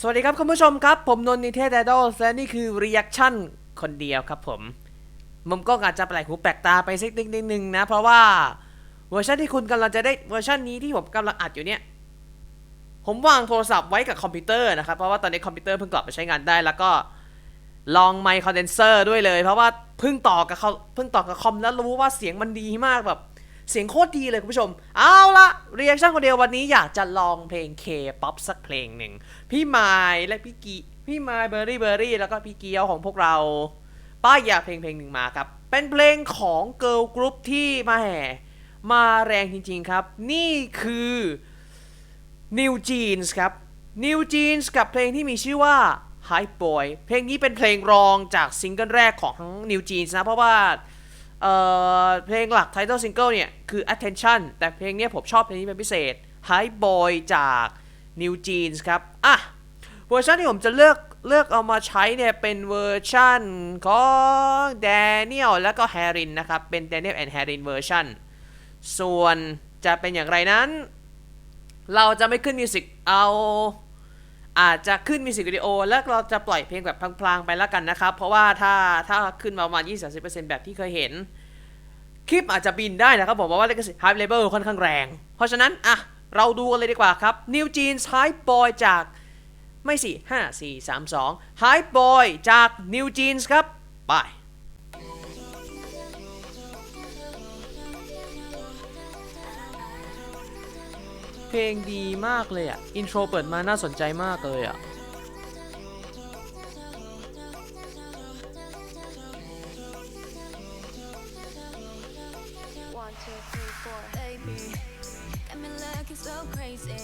สวัสดีครับคุณผู้ชมครับ ผมนนท์นิเทศไอดอลและนี่คือ reaction คนเดียวครับผมมุมกล้องอาจจะแปลกหูแปลกตาไปสักนิดนึงนะ เพราะว่าเวอร์ชันที่คุณกำลังจะได้เวอร์ชันนี้ที่ผมกำลังอัดอยู่เนี่ย ผมวางโทรศัพท์ไว้กับคอมพิวเตอร์นะครับ เพราะว่าตอนนี้คอมพิวเตอร์เพิ่งกลับมาใช้งานได้ แล้วก็ลองไมค์คอนเดนเซอร์ด้วยเลย เพราะว่าเพิ่งต่อกับเขาเพิ่งต่อกับคอมแล้วรู้ว่าเสียงมันดีมากแบบ เสียงโคตรดีเลยคุณผู้ชม เอาละเรียกชั่นคนเดียววันนี้อยากจะลองเพลง K-POP สักเพลงหนึ่ง พี่ไมายและพี่กีพี่ไมายเบอร์รี่เบอร์รี่แล้วก็พี่เกียวของพวกเรา ป้ายอยากเพลงเพลงหนึ่งมาครับ เป็นเพลงของเกิร์ลกรุ๊ปที่มาแห่ มาแรงจริงๆครับ นี่คือ New Jeans ครับ New Jeans กับเพลงที่มีชื่อว่า Hype Boy เพลงนี้เป็นเพลงรองจากซิงเกิลแรกของทั้ง New Jeans นะ เพราะว่า เอ่อเพลงหลัก Title Single เนี่ย คือ Attention แต่เพลงเนี้ยผมชอบเพลงนี้เป็นพิเศษ Hype Boy จาก New Jeans ครับ อะ เวอร์ชันที่ผมจะเลือกเลือกเอามาใช้เนี่ย เป็นเวอร์ชันของ Daniel แล้วก็ Harin นะครับ เป็น Daniel and Harin เวอร์ชันส่วนจะเป็นอย่างไรนั้น เราจะไม่ขึ้นมิวสิกเอา อาจจะขึ้นมิวสิกวิดีโอ แล้วเราจะปล่อยเพลงแบบพลางๆไปแล้วกันนะครับ เพราะว่าถ้าถ้าขึ้นมาประมาณ 20-30%แบบที่เคยเห็น คลิปอาจจะบินได้นะครับผมเพราะว่าเลกสิ Hype Label ค่อนข้างแรง เพราะฉะนั้น อะ เราดูกันเลยดีกว่าครับนิวจีนส์ไฮบอยจากไม่สิ5 4 3 2 Hype Boy จากนิวจีนส์ครับ ไป ลงดีมากเลยอะ อินโทรเปิดมาน่าสนใจมากเลยอะ One, two, three, four. Baby, got me looking so crazy.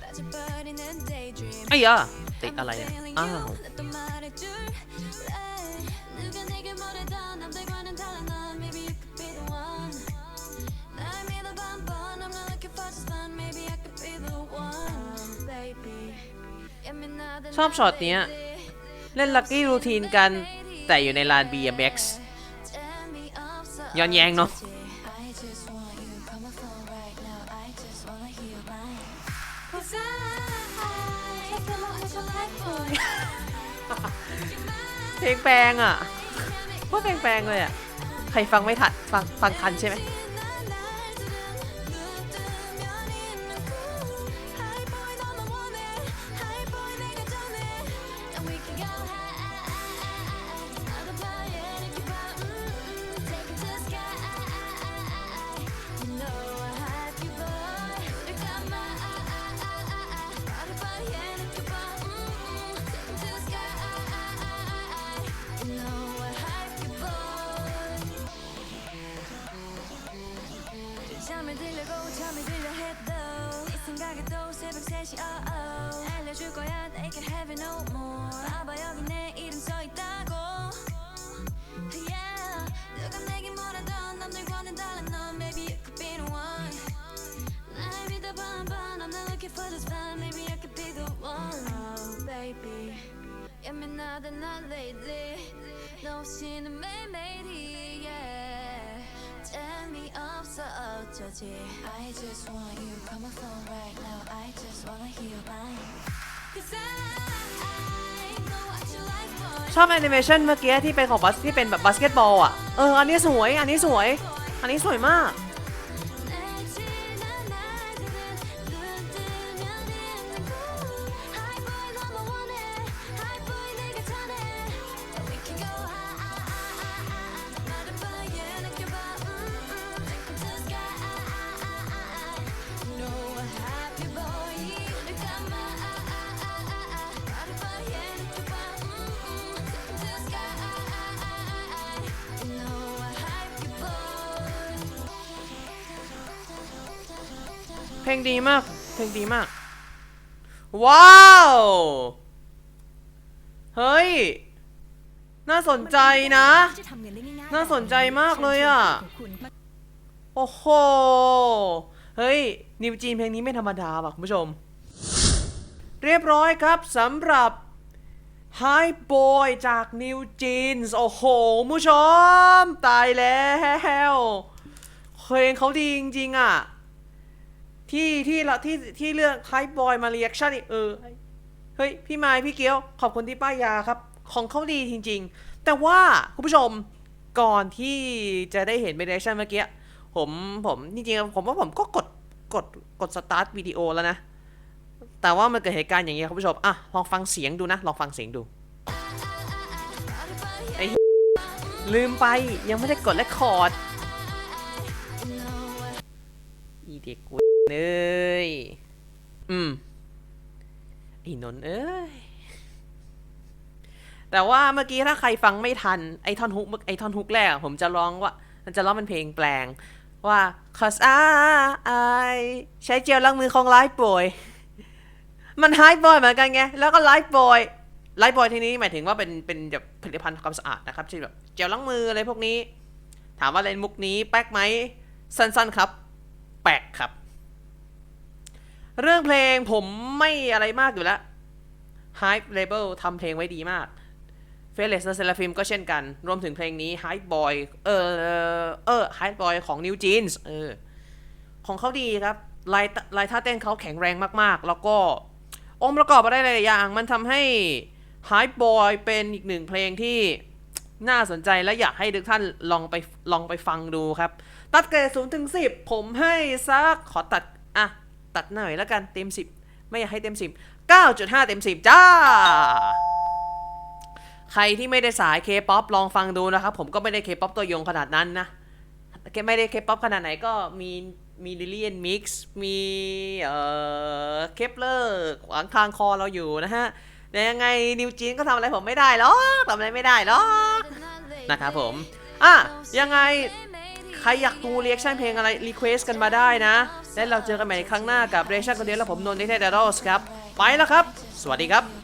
That's your bird in a daydream. ไอ้ยะติดอะไรอะ อ้าว ชอบช็อตเนี้ย เล่นลักกี้รูทีนกัน แต่อยู่ในลาน BMX ย้อนแยงเนาะเพลงแปลงอะเพลงแปลงเลยอะ ใครฟังไม่ทัน ฟังฟังคันใช่ไหม 잠을 들려고 잠이 들려 해도 네 생각에 또 새벽 3시 oh oh 알려줄 거야 they can have it no more 봐봐 여기 내 이름 써있다고 yeah 누가 내게 뭐라던 남들과는 달라 넌 maybe you could be the one 날 믿어봐 한번 I'm not looking for this fun maybe I could be the one oh baby 예민하다 난 lately 너 없이는 매일매일이 yeah end me up so out to tea. I just want you on my phone right now. I just wanna hear mine. Cause I, I know what you like, boy. ชอบแอนิเมชันเมื่อกี้ที่เป็นของบัสที่เป็นแบบบาสเกตบอลอะ เออ อันนี้สวย อันนี้สวย อันนี้สวยมาก เพลงดีมาก เพลงดีมาก ว้าว เฮ้ย น่าสนใจนะ น่าสนใจมากเลยอะ โอ้โห เฮ้ย นิวจีนเพลงนี้ไม่ธรรมดาว่ะคุณผู้ชม เรียบร้อยครับสำหรับ High Boy จาก New Jeans โอ้โหผู้ชม ตายแล้วเพลงเขาดีจริงๆอะ ที่ที่เราที่ที่เลือก High Boy มา reaction อีกเออเฮ้ยพี่ไม้พี่เกียวขอบคุณที่ป้ายยาครับ ของเขาดีจริง ๆ แต่ว่าคุณผู้ชมก่อนที่จะได้เห็นเมเดชั่นเมื่อกี้ผมผมจริงๆผมว่าผมก็กดกดกดสตาร์ทวิดีโอแล้วนะ แต่ว่ามันเกิดเหตุการณ์อย่างเงี้ยคุณผู้ชมอะลองฟังเสียงดูนะ ลองฟังเสียงดูไอ้ลืมไปยังไม่ได้กดเลคคอร์ดอีเด็กกู เอ้ย อืมไอ้นนท์เอ้ย แต่ว่าเมื่อกี้ถ้าใครฟังไม่ทัน ไอท่อนฮุกไอท่อนฮุกแรกผมจะร้องว่า มันจะร้องเป็นเพลงแปลง ว่า cause I ใช้เจลล้างมือของไลฟ์บอย มันไฮบอยเหมือนกันไง แล้วก็ไลฟ์บอยไลฟ์บอยทีนี้หมายถึงว่าเป็นเป็นแบบผลิตภัณฑ์ความสะอาดนะครับเช่นแบบเจลล้างมืออะไรพวกนี้ ถามว่าเล่นมุกนี้แป๊กไหมสั้นๆครับ แปลกครับ เรื่องเพลงผมไม่อะไรมากอยู่แล้ว Hype Label ทำเพลงไว้ดีมาก f e l i x และ Seraphim ก็เช่นกัน รวมถึงเพลงนี้ Hype Boy เออเออ Hype Boy ของ New Jeans เออของเขาดีครับลายลายท่าเต้นเขาแข็งแรงมากๆ แล้วก็องค์ประกอบอะไรหลายอย่าง มันทำให้ Hype Boy เป็นอีกหนึ่งเพลงที่น่าสนใจและอยากให้ทุกท่านลองไปลองไปฟังดูครับ ตัดเกรดศูนย์ถึงสิบผมให้สักขอตัดอะ ตัดหน่อยแล้วกันเต็มสิบไม่อยากให้เต็มสิบเก้าจุดห้าเต็มสิบจ้า ใครที่ไม่ได้สายเคป๊อปลองฟังดูนะครับ ผมก็ไม่ได้เคป๊อปตัวยงขนาดนั้นนะไม่ได้เคป๊อปขนาดไหนก็มีมีลิเลียนมิกซ์มีเอ่อเคปเลอร์ขวางทางคอเราอยู่นะฮะแต่ยังไงนิวจีนก็ทำอะไรผมไม่ได้หรอกทำอะไรไม่ได้หรอกนะครับผมอะยังไง ใครอยากดูเรีแอคชั่นเพลงอะไรรีเควสกันมาได้นะ และเราเจอกันใหม่ในครั้งหน้ากับเรีแอคชั่นคนเดียวและผมนนท์นิเทเดอร์สครับ ไปแล้วครับ สวัสดีครับ